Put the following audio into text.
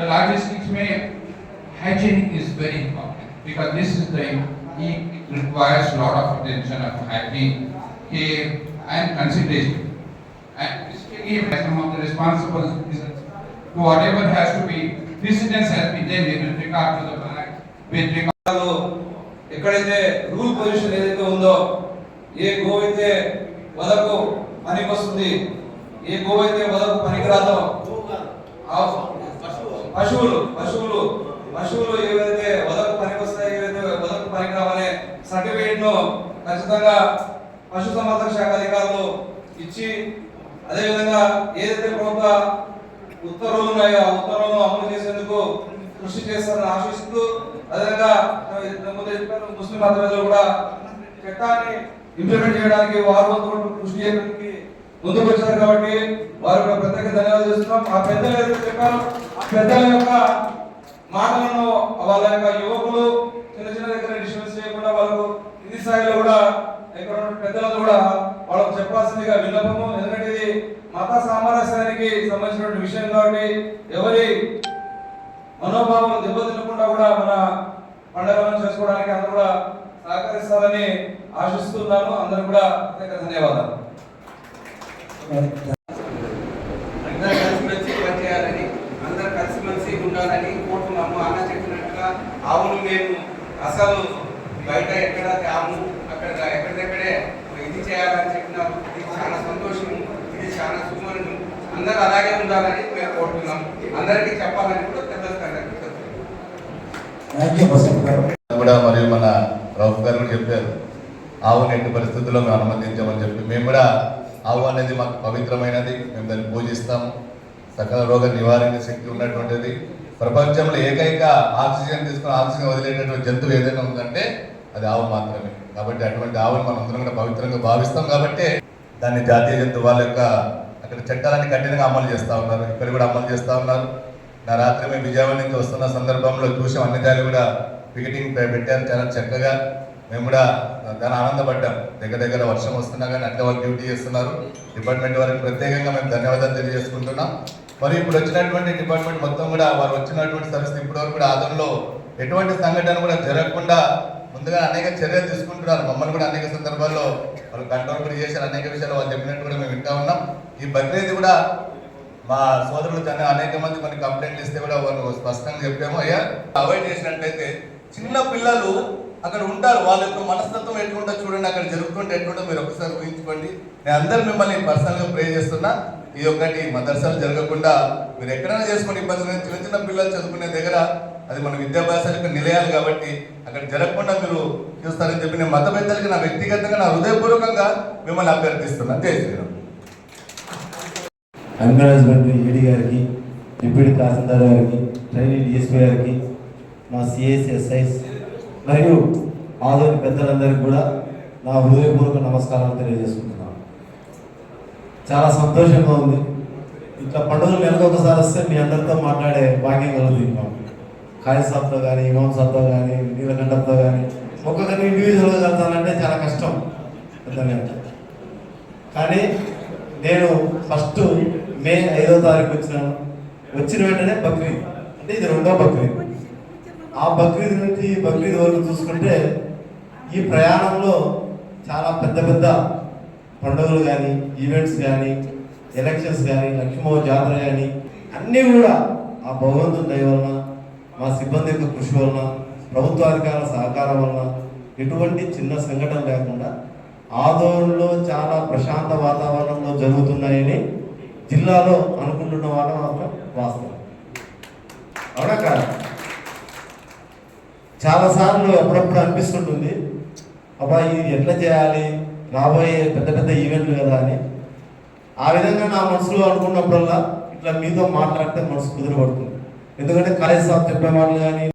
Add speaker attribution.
Speaker 1: the logistics may, hygiene is very important because this is the, it requires lot of attention of hygiene care and consideration. And this will give some of the responsible citizens to whatever has to be, precedence has been there with regard to the flag, with regard
Speaker 2: వాళ్ళు ఎక్కడైతే rule position ఏదైతే ఉందో ఏ go అయితే వదకు పనికి వస్తుంది ఏ go అయితే వదకు పనికిరాదో ఆ పశువులు పశువులు పశువులు ఏవైతే వదకు పనికి వస్తాయి ఏవైతే వదకు పనికిరావనే సర్టిఫికేట్ను ఖచ్చితంగా పశు సంవర్ధక శాఖ అధికారులు ఇచ్చి అదేవిధంగా ఏదైతే ప్రభుత్వ ఉత్తర్వులు ఉన్నాయో ఆ ఉత్తర్వులను అమలు చేసేందుకు కృషి చేస్తారని ఆశిస్తూ అదేవిధంగా ముందు ముస్లిం మతవేదులు కూడా చట్టాన్ని ఇంప్లిమెంట్ చేయడానికి వారు కృషి చేయడానికి ముందుకు వచ్చారు కాబట్టి వారు కూడా ప్రత్యేక ధన్యవాదాలు చేస్తున్నాం. ఆ పెద్దలు ఏదైతే పెద్దల యొక్క మాటలను వాళ్ళ యొక్క యువకులు చిన్న చిన్న దగ్గర డిస్టర్బెన్స్ చేయకుండా వాళ్ళకు ఇది స్థాయిలో కూడా ఇక్కడ పెద్దలు కూడా వాళ్ళకు చెప్పాల్సిందిగా విన్నపము. ఎందుకంటే ఇది మత సామరస్యానికి సంబంధించినటువంటి విషయం కాబట్టి ఎవరి మనోభావం దెబ్బతినకుండా కూడా మన పండుగలను చేసుకోవడానికి అందరూ కూడా సహకరిస్తారని ఆశిస్తున్నాను. అందరూ కూడా ప్రత్యేక ధన్యవాదాలు.
Speaker 3: అందరూ కలిసిమెలిసి పనిచేయాలని అందరూ కలిసిమెలిసి ఉండాలని కోరుతున్నాము. అన్న చెప్పినట్టుగా ఆవును మేము అసలు బయట ఎక్కడ తేము అక్కడ ఎక్కడిదక్కడే ఇది చేయాలని చెప్పినారు. ఇది చాలా సంతోషము ఇది చాలా సుమరణం అందరూ అలాగే ఉండాలని మేము కోరుతున్నాం అందరికీ చెప్పాలని కూడా పెద్ద స్థాయికి
Speaker 4: కూడా మరియు మన రౌఫ్ గారు కూడా చెప్పారు. ఆవుని ఎట్టి పరిస్థితుల్లో మేము అనుమతించామని చెప్పి. మేము కూడా ఆవు అనేది మాకు పవిత్రమైనది. మేము దాన్ని పూజిస్తాము. సకల రోగ నివారణ శక్తి ఉన్నటువంటిది. ప్రపంచంలో ఏకైక ఆక్సిజన్ తీసుకుని ఆక్సిజన్ వదిలేటటువంటి జంతువు ఏదైనా ఉందంటే అది ఆవు మాత్రమే. కాబట్టి అటువంటి ఆవుని మనం అందరం కూడా పవిత్రంగా భావిస్తాం. కాబట్టి దాన్ని జాతీయ జంతువు వాళ్ళ యొక్క అక్కడ చట్టాలని కఠినంగా అమలు చేస్తూ ఉన్నారు. ఇక్కడ కూడా అమలు చేస్తూ ఉన్నారు. నా రాత్రి మేము విజయవాడ నుంచి వస్తున్న సందర్భంలో చూసాం. అన్ని దాన్ని కూడా పికెటింగ్ పెట్టారు. చాలా చక్కగా మేము కూడా దాని ఆనందపడ్డాం. దగ్గర దగ్గర వర్షం వస్తున్నా కానీ అట్లా వాళ్ళు డ్యూటీ చేస్తున్నారు. డిపార్ట్మెంట్ వారికి ప్రత్యేకంగా మేము ధన్యవాదాలు తెలియజేసుకుంటున్నాం. మరి ఇప్పుడు వచ్చినటువంటి డిపార్ట్మెంట్ మొత్తం కూడా వారు వచ్చినటువంటి సర్వీస్ ఇప్పటివరకు కూడా ఆదంలో ఎటువంటి సంఘటన కూడా జరగకుండా ముందుగా అనేక చర్యలు తీసుకుంటున్నారు. మమ్మల్ని కూడా అనేక సందర్భాల్లో వాళ్ళు కంట్రోల్ కూడా చేశారు. అనేక విషయాలు వాళ్ళు చెప్పినట్టు కూడా మేము వింటా ఉన్నాం. ఈ బక్రీద్ కూడా మా సోదరులు తన అనేక మంది కొన్ని కంప్లైంట్లు ఇస్తే కూడా వాళ్ళు స్పష్టంగా చెప్పాము. అయ్యా అవాయిడ్ చేసినట్టయితే చిన్న పిల్లలు అక్కడ ఉంటారు. వాళ్ళ యొక్క మనస్తత్వం ఎట్లుంటో చూడండి. అక్కడ జరుగుతుంటే ఎట్లుంటో మీరు ఒకసారి ఊహించుకోండి. నేను అందరు మిమ్మల్ని పర్సనల్గా ప్రే చేస్తున్నా. ఈ ఒక్కటి మదర్సాలు జరగకుండా మీరు ఎక్కడైనా చేసుకోండి. ఇబ్బంది చిన్న చిన్న పిల్లలు చదువుకునే దగ్గర అది మన విద్యాభ్యాసాలకు నిలయాలు కాబట్టి అక్కడ జరగకుండా మీరు చూస్తారని చెప్పి నేను మత పెద్దలకి నా వ్యక్తిగతంగా నా హృదయపూర్వకంగా మిమ్మల్ని అభ్యర్థిస్తున్నా. జై శ్రీరామ్.
Speaker 5: ఎంకరేజ్మెంట్ ఈడీ గారికి డిప్యూటీ తహసీల్దార్ గారికి ట్రైనింగ్ డిఎస్పీ గారికి మా సిఎస్ఎస్ఐస్ మరియు ఆదోని పెద్దలందరికీ కూడా నా హృదయపూర్వక నమస్కారాలు తెలియజేసుకుంటున్నాను. చాలా సంతోషంగా ఉంది. ఇట్లా పండుగలు నెలకు ఒకసారి వస్తే మీ అందరితో మాట్లాడే భాగ్యం కలుగుతుంది మాకు ఖాళీ సాబ్తో కానీ ఇమాం సాబ్తో కానీ నీలకంఠంతో కానీ ఒక్కొక్కరిని ఇండివిజువల్గా కలుతానంటే చాలా కష్టం. పెద్దగా. కానీ నేను ఫస్ట్ మే ఐదో తారీఖు వచ్చినాను వచ్చిన వెంటనే బక్రీద్. అంటే ఇది రెండో బక్రీద్. ఆ బక్రీద్ నుంచి ఈ బక్రీద్ వరకు చూసుకుంటే ఈ ప్రయాణంలో చాలా పెద్ద పెద్ద పండుగలు కానీ ఈవెంట్స్ కానీ ఎలక్షన్స్ కానీ లక్ష్మో జాతర కానీ అన్నీ కూడా ఆ భగవంతుని దయ వలన మా సిబ్బంది యొక్క కృషి వలన ప్రభుత్వాధికారుల సహకారం వలన ఎటువంటి చిన్న సంఘటన లేకుండా ఆదోళనలో చాలా ప్రశాంత వాతావరణంలో జరుగుతున్నాయని జిల్లాలో అనుకుంటున్న వాళ్ళ మాత్రం వాస్తవం. అవునా కాదు? చాలాసార్లు అప్పుడప్పుడు అనిపిస్తుంటుంది అబ్బా ఇది ఎట్లా చేయాలి? రాబోయే పెద్ద పెద్ద ఈవెంట్లు కదా అని. ఆ విధంగా నా మనసులో అనుకున్నప్పుడల్లా ఇట్లా మీతో మాట్లాడితే మనసు కుదిరబడుతుంది ఎందుకంటే కాలేజ్ సాబ్ చెప్పే మాటలు కానీ